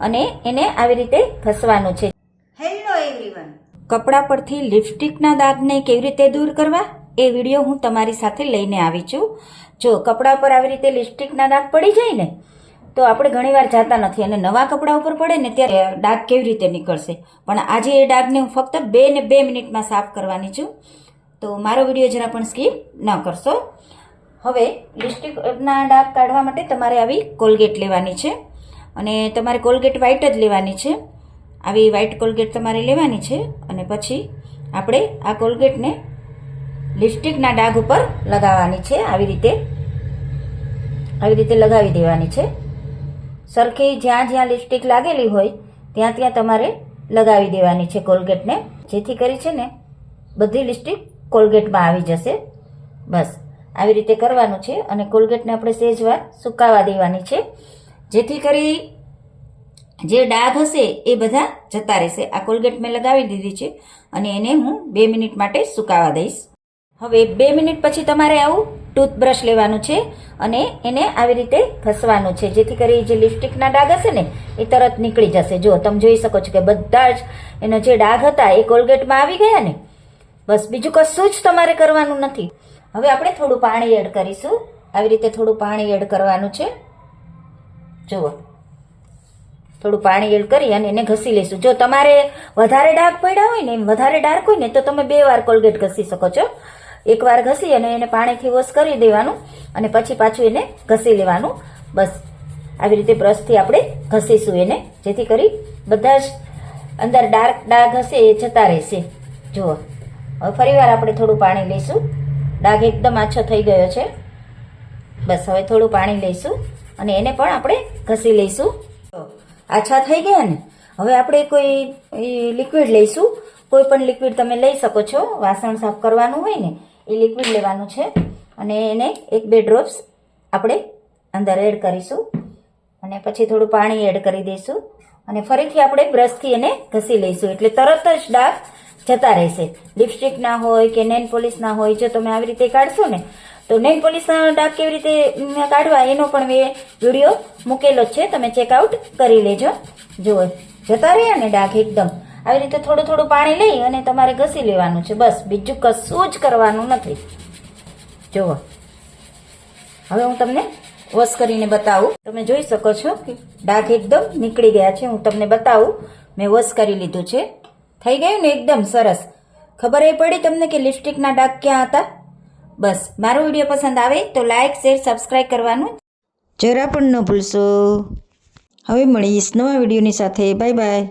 અને એને આવી રીતે ઘસવાનું છે. હેલો એવરીવન કપડા પરથી લિપસ્ટિકના દાગને કેવી રીતે દૂર કરવા? એ વીડિયો હું તમારી સાથે લઈને આવી છું. જો કપડા પર આવી રીતે લિપસ્ટિકના દાગ પડી જાય ને તો આપણે ઘણીવાર જાતા નથી અને નવા કપડા ઉપર પડે ને ત્યારે ડાઘ કેવી રીતે નીકળશે? પણ આજે એ ડાઘને હું ફક્ત બે ને બે મિનિટમાં સાફ કરવાની છું. તો મારો વીડિયો જરા પણ સ્કીપ ન કરશો. હવે લિપસ્ટિકના ડાઘ કાઢવા માટે તમારે આવી કોલગેટ લેવાની છે. અને તમારે કોલગેટ વ્હાઇટ જ લેવાની છે. આવી વ્હાઇટ કોલગેટ તમારે લેવાની છે અને પછી આપણે આ કોલગેટને લિપસ્ટિકના ડાઘ ઉપર લગાવવાની છે. આવી રીતે આવી રીતે લગાવી દેવાની છે. સરખી જ્યાં જ્યાં લિપસ્ટિક લાગેલી હોય ત્યાં ત્યાં તમારે લગાવી દેવાની છે કોલગેટને. જેથી કરી છે ને, બધી લિપસ્ટિક કોલગેટમાં આવી જશે. બસ, આવી રીતે કરવાનું છે અને કોલગેટને આપણે સહેજ વાર સુકાવા દેવાની છે. જેથી કરી જે ડાઘ હશે એ બધા જતા રહેશે. આ કોલગેટ મેં લગાવી દીધી છે અને એને હું બે મિનિટ માટે સુકાવા દઈશ. હવે બે મિનિટ પછી તમારે આવું ટૂથબ્રશ લેવાનું છે અને એને આવી રીતે ઘસવાનું છે. જેથી કરી જે લિપસ્ટિકના ડાઘ હશે ને, એ તરત નીકળી જશે. જો તમે જોઈ શકો છો કે બધા જ એના જે ડાઘ હતા એ કોલગેટમાં આવી ગયા ને, બસ બીજું કશું જ તમારે કરવાનું નથી. હવે આપણે થોડું પાણી એડ કરીશું. આવી રીતે થોડું પાણી એડ કરવાનું છે. જુઓ. થોડું પાણી એડ કરી અને એને ઘસી લઈશું જો તમારે વધારે ડાર્ક પડ્યા હોય ને, એમ વધારે ડાર્ક હોય ને, તો તમે બે વાર કોલગેટ ઘસી શકો છો. એકવાર ઘસી અને એને પાણીથી વોશ કરી દેવાનું અને પછી પાછું એને ઘસી લેવાનું. બસ. આવી રીતે બ્રશથી આપણે ઘસીશું એને, જેથી કરી બધા જ અંદર ડાર્ક ડાઘ હશે એ જતા રહેશે. જુઓ. હવે ફરીવાર આપણે થોડું પાણી લઈશું. ડાઘ એકદમ આછો થઈ ગયો છે. બસ, હવે થોડું પાણી લઈશું અને એને પણ આપણે ઘસી લઈશું. આછા થઈ ગયા ને? હવે આપણે કોઈ લિક્વિડ લઈશું. કોઈ પણ લિક્વિડ તમે લઈ શકો છો. વાસણ સાફ કરવાનું હોય ને, એ લિક્વિડ લેવાનું છે. અને એને એક બે ડ્રોપ્સ આપણે અંદર એડ કરીશું. અને પછી થોડું પાણી એડ કરી દઈશું. અને ફરીથી આપણે બ્રશથી એને ઘસી લઈશું. એટલે તરત જ ડાઘ જતા રહેશે. લિપસ્ટિક ના હોય કે નેન પોલિશ ના હોય, જો તમે આવી રીતે કાઢશો ને તો નેલ પોલિશના ડાઘ કેવી રીતે કાઢવા? એનો પણ મેં વીડિયો મૂકેલો છે. તમે ચેકઆઉટ કરી લેજો. જુઓ. જતા રહ્યા ને ડાઘ એકદમ. આવી રીતે થોડું થોડું પાણી લઈ અને તમારે ઘસી લેવાનું છે. બસ. બીજું કશું જ કરવાનું નથી. જુઓ. હવે હું તમને વોશ કરીને બતાવું. તમે જોઈ શકો છો કે ડાઘ એકદમ નીકળી ગયા છે. હું તમને બતાવું. મેં વોશ કરી લીધું છે. થઈ ગયું ને? એકદમ સરસ. ખબર એ પડી તમને કે લિપસ્ટિકના ડાઘ ક્યાં હતા? બસ, મારો વીડિયો પસંદ આવે તો લાઇક શેર સબસ્ક્રાઈબ કરવાનું જરા પણ ન ભૂલશો. હવે મળીશ નવા વિડીયોની સાથે. Bye bye